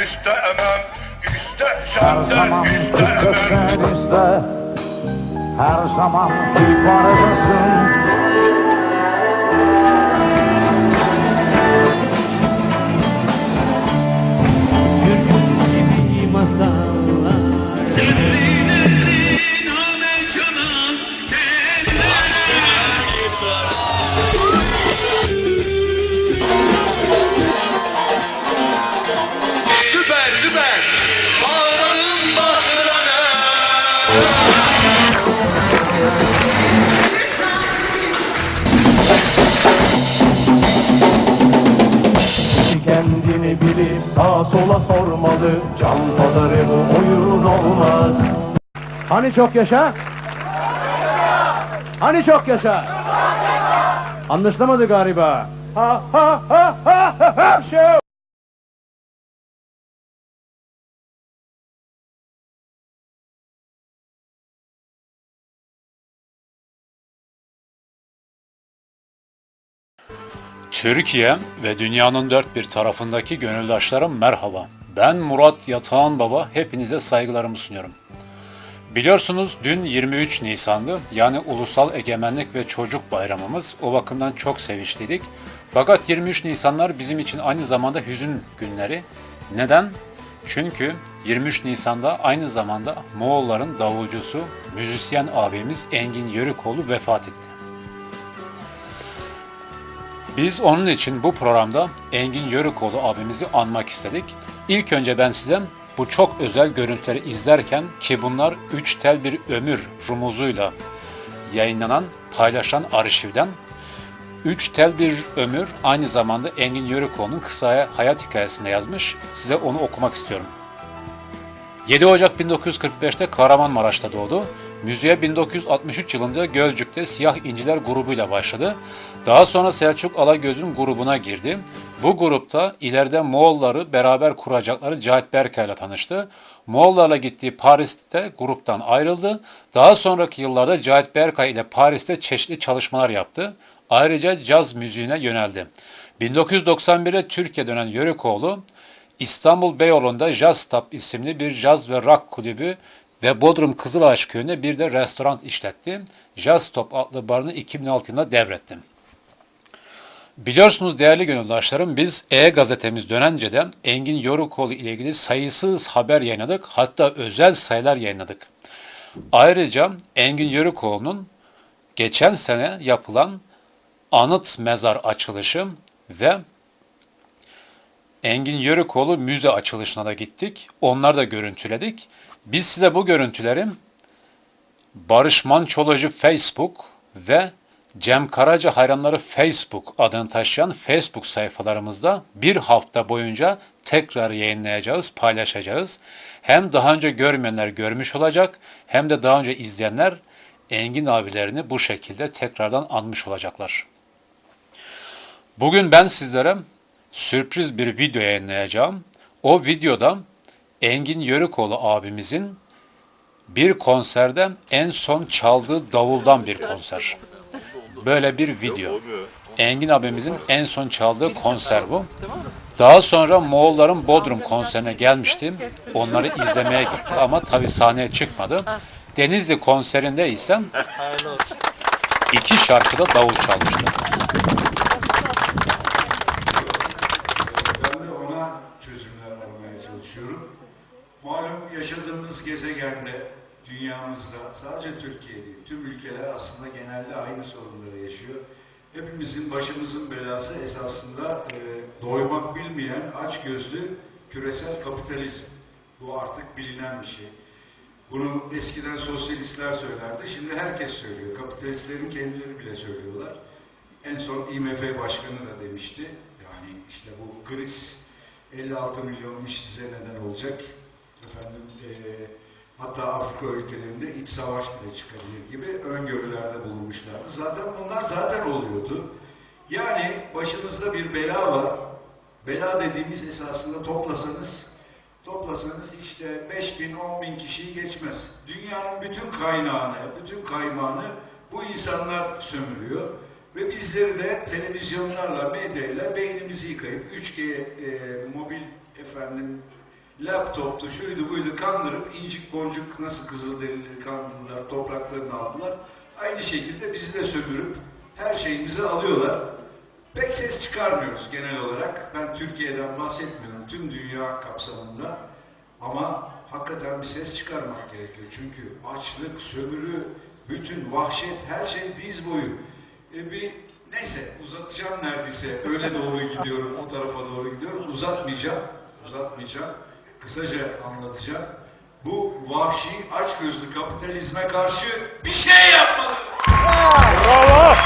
müsteemem İste senden istemem Her zaman ibaredesin Türkü Hani çok yaşa? Hani çok yaşa? Anlaşılamadı galiba. Ha ha ha ha ha ha show. Türkiye ve dünyanın dört bir tarafındaki gönüldaşlarım merhaba. Ben Murat Yatağan Baba, hepinize saygılarımı sunuyorum. Biliyorsunuz dün 23 Nisan'dı, yani Ulusal Egemenlik ve Çocuk Bayramımız. O bakımdan çok sevinçliydik. Fakat 23 Nisanlar bizim için aynı zamanda hüzün günleri. Neden? Çünkü 23 Nisan'da aynı zamanda Moğolların davulcusu, müzisyen abimiz Engin Yörükoğlu vefat etti. Biz onun için bu programda Engin Yörükoğlu abimizi anmak istedik. İlk önce ben size bu çok özel görüntüleri izlerken ki bunlar üç tel bir ömür rumuzuyla yayınlanan, paylaşılan arşivden Üç tel bir ömür aynı zamanda Engin Yörükoğlu'nun kısa hayat hikayesinde yazmış. Size onu okumak istiyorum. 7 Ocak 1945'te Kahramanmaraş'ta doğdu. Müziğe 1963 yılında Gölcük'te Siyah İnciler grubuyla başladı. Daha sonra Selçuk Alagöz'ün grubuna girdi. Bu grupta ileride Moğolları beraber kuracakları Cahit Berkay ile tanıştı. Moğollarla gittiği Paris'te gruptan ayrıldı. Daha sonraki yıllarda Cahit Berkay ile Paris'te çeşitli çalışmalar yaptı. Ayrıca caz müziğine yöneldi. 1991'de Türkiye dönen Yörükoğlu, İstanbul Beyoğlu'nda Jazz Tab isimli bir caz ve rock kulübü ve Bodrum Kızılağaç köyünde bir de restoran işletti. Jazz Top adlı barını 2006 yılında devretti. Biliyorsunuz değerli gönüldaşlarım biz E-Gazetemiz dönence de Engin Yorukoğlu ile ilgili sayısız haber yayınladık. Hatta özel sayılar yayınladık. Ayrıca Engin Yörükoğlu'nun geçen sene yapılan anıt mezar açılışı ve Engin Yörükoğlu müze açılışına da gittik. Onları da görüntüledik. Biz size bu görüntüleri Barış Mançoloji Facebook ve Cem Karaca hayranları Facebook adını taşıyan Facebook sayfalarımızda bir hafta boyunca tekrar yayınlayacağız, paylaşacağız. Hem daha önce görmeyenler görmüş olacak hem de daha önce izleyenler Engin abilerini bu şekilde tekrardan anmış olacaklar. Bugün ben sizlere sürpriz bir video yayınlayacağım. O videoda Engin Yörükoğlu abimizin bir konserde en son çaldığı davuldan bir konser. Böyle bir video. Engin abimizin en son çaldığı konser bu. Daha sonra Moğolların Bodrum konserine gelmiştim. Onları izlemeye gitti ama tabi sahneye çıkmadı. Denizli konserinde ise iki şarkıda davul çalmıştı. Yaşadığımız gezegende, dünyamızda, sadece Türkiye değil, tüm ülkeler aslında genelde aynı sorunları yaşıyor. Hepimizin başımızın belası esasında e, doymak bilmeyen açgözlü küresel kapitalizm. Bu artık bilinen bir şey. Bunu eskiden sosyalistler söylerdi, şimdi herkes söylüyor. Kapitalistlerin kendileri bile söylüyorlar. En son IMF Başkanı da demişti. Yani işte bu kriz 56 milyon işsize neden olacak. Efendim eee, hatta Afrika ülkelerinde iç savaş bile çıkabilir gibi öngörülerde bulunmuşlardı. Zaten bunlar zaten oluyordu. Yani başınızda bir bela var. Bela dediğimiz esasında toplasanız toplasanız işte 5 bin, 10 bin kişiyi geçmez. Dünyanın bütün kaynağını, bütün kaymağını bu insanlar sömürüyor. Ve bizleri de televizyonlarla, medyayla beynimizi yıkayıp 3G e, mobil efendim laptoptu, şuydu buydu kandırıp incik boncuk nasıl Kızılderilileri kandırdılar, topraklarını aldılar. Aynı şekilde bizi de sömürüp her şeyimizi alıyorlar. Pek ses çıkarmıyoruz genel olarak. Ben Türkiye'den bahsetmiyorum, tüm dünya kapsamında. Ama hakikaten bir ses çıkarmak gerekiyor. Çünkü açlık, sömürü, bütün vahşet, her şey diz boyu. E bir neyse uzatacağım neredeyse. Öyle doğru gidiyorum, o tarafa doğru gidiyorum. Uzatmayacağım, uzatmayacağım. Kısaca anlatacağım. Bu vahşi, açgözlü kapitalizme karşı bir şey yapmalı. Günaydın,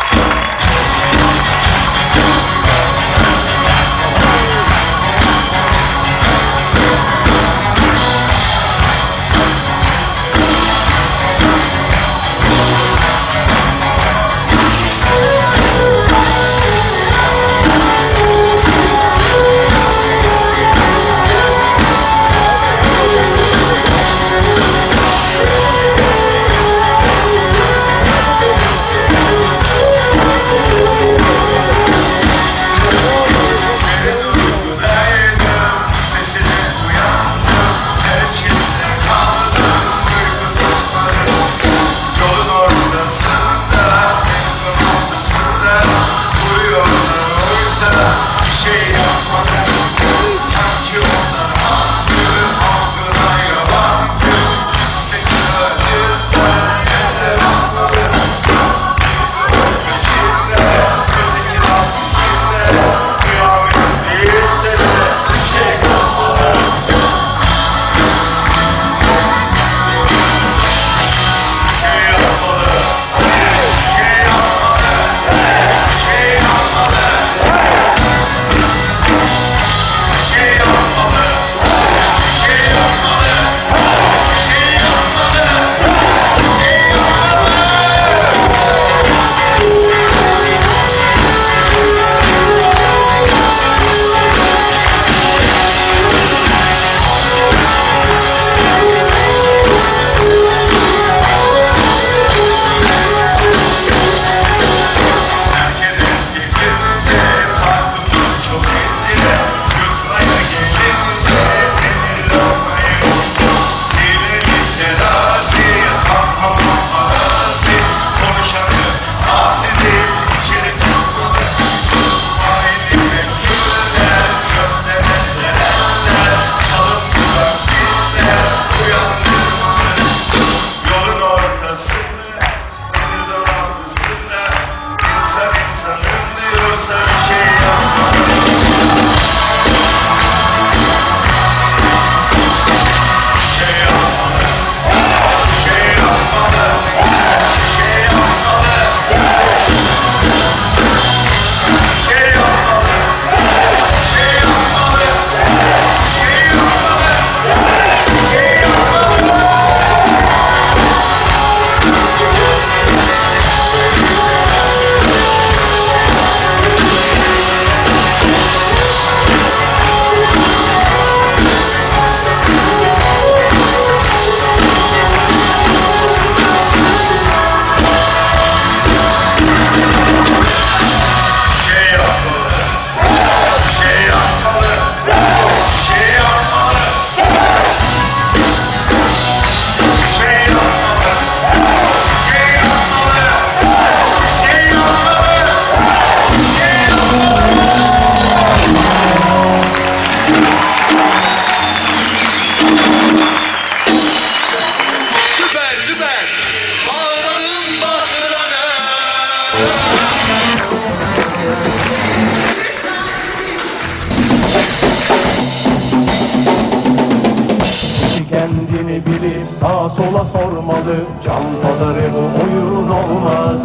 sağa sola sormalı Can pazarı bu oyun olmaz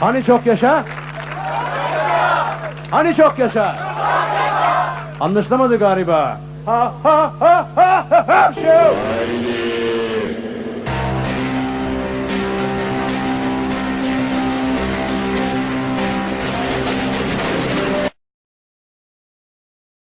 Hani çok yaşa? Hani çok yaşa? Anlaşılamadı galiba Ha ha ha ha ha ha Şu!